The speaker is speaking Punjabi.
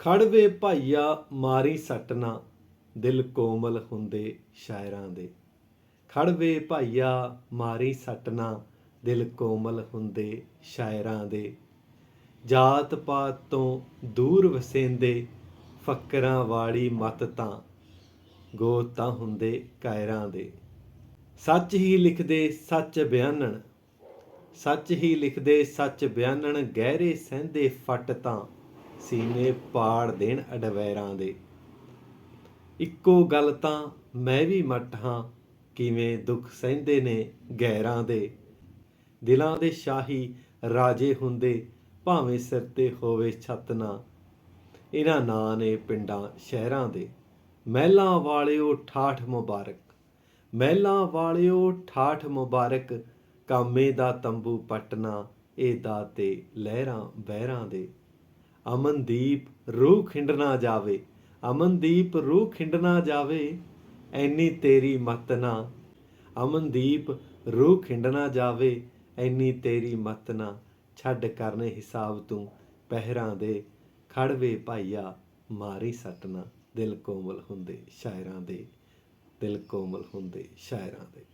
ਖੜਵੇ ਭਾਈਆ, ਮਾਰੀ ਸੱਟਣਾ ਦਿਲ ਕੋਮਲ ਹੁੰਦੇ ਸ਼ਾਇਰਾਂ ਦੇ। ਖੜਵੇ ਭਾਈਆ, ਮਾਰੀ ਸੱਟਣਾ ਦਿਲ ਕੋਮਲ ਹੁੰਦੇ ਸ਼ਾਇਰਾਂ ਦੇ। ਜਾਤ ਪਾਤ ਤੋਂ ਦੂਰ ਵਸੇਂਦੇ, ਫੱਕਰਾਂ ਵਾਲੀ ਮਤ ਤਾਂ ਗੋਤ ਤਾਂ ਹੁੰਦੇ ਕਾਇਰਾਂ ਦੇ। ਸੱਚ ਹੀ ਲਿਖਦੇ ਸੱਚ ਬਿਆਨਣ। ਸੱਚ ਹੀ ਲਿਖਦੇ ਸੱਚ ਬਿਆਨਣ, ਗਹਿਰੇ ਸਹਿੰਦੇ ਫੱਟ ਤਾਂ ਸੀਨੇ ਪਾੜ ਦੇਣ ਅਡਵੈਰਾਂ ਦੇ। ਇੱਕੋ ਗੱਲ ਤਾਂ ਮੈਂ ਵੀ ਮੱਟ ਹਾਂ, ਕਿਵੇਂ ਦੁੱਖ ਸਹਿੰਦੇ ਨੇ ਗੈਰਾਂ ਦੇ। ਦਿਲਾਂ ਦੇ ਸ਼ਾਹੀ ਰਾਜੇ ਹੁੰਦੇ, ਭਾਵੇਂ ਸਿਰ ਤੇ ਹੋਵੇ ਛੱਤ ਨਾ। ਇਹਨਾਂ ਨਾਂ ਨੇ ਪਿੰਡਾਂ ਸ਼ਹਿਰਾਂ ਦੇ। ਮਹਿਲਾਂ ਵਾਲਿਓ ਠਾਠ ਮੁਬਾਰਕ, ਮਹਿਲਾਂ ਵਾਲਿਓ ਠਾਠ ਮੁਬਾਰਕ, ਕਾਮੇ ਦਾ ਤੰਬੂ ਪਟਨਾ ਇਹ ਦਾਤੇ ਲਹਿਰਾਂ ਬਹਿਰਾਂ ਦੇ। ਅਮਨਦੀਪ ਰੂਹ ਖਿੰਡਣਾ ਜਾਵੇ। ਅਮਨਦੀਪ ਰੂਹ ਖਿੰਡ ਨਾ ਜਾਵੇ, ਐਨੀ ਤੇਰੀ ਮਤ ਨਾ। ਅਮਨਦੀਪ ਰੂਹ ਖਿੰਡਣਾ ਜਾਵੇ, ਐਨੀ ਤੇਰੀ ਮਤ ਨਾ। ਛੱਡ ਕਰਨੇ ਹਿਸਾਬ ਤੂੰ ਪਹਿਰਾਂ ਦੇ। ਖੜਵੇ ਭਾਈਆ, ਮਾਰੀ ਸੱਟਣਾ ਦਿਲ ਕੋਮਲ ਹੁੰਦੇ ਸ਼ਾਇਰਾਂ ਦੇ। ਦਿਲ ਕੋਮਲ ਹੁੰਦੇ ਸ਼ਾਇਰਾਂ ਦੇ।